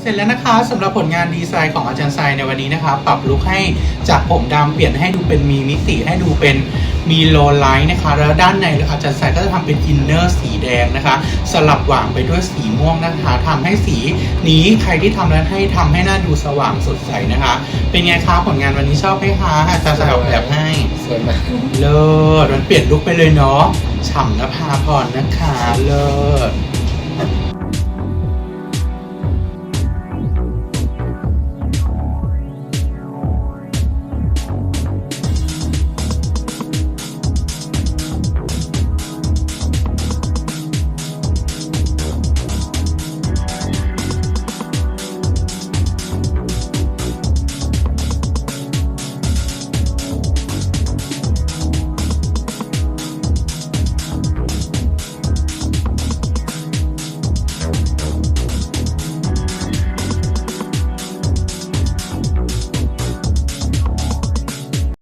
เสร็จแล้วนะคะสำหรับผลงานดีไซน์ของอาจารย์ทรายในวันนี้นะคะ ปรับลุคให้จากผมดำเปลี่ยนให้ดูเป็นมีมิติให้ดูเป็นมีโลไลท์นะคะ แล้วด้านในอาจารย์ทรายก็จะทำเป็นอินเนอร์สีแดงนะคะ สลับหว่างไปด้วยสีม่วงนะคะทำให้สีนี้ใครที่ทำแล้วให้ทำให้หน้าดูสว่างสดใสนะคะ เป็นไงคะผลงานวันนี้ชอบไหมคะอาจารย์ทรายออกแบบให้สวยมากเลิศมันเปลี่ยนลุคไปเลยเนาะฉ่ำนภาพรนะคะเลิศ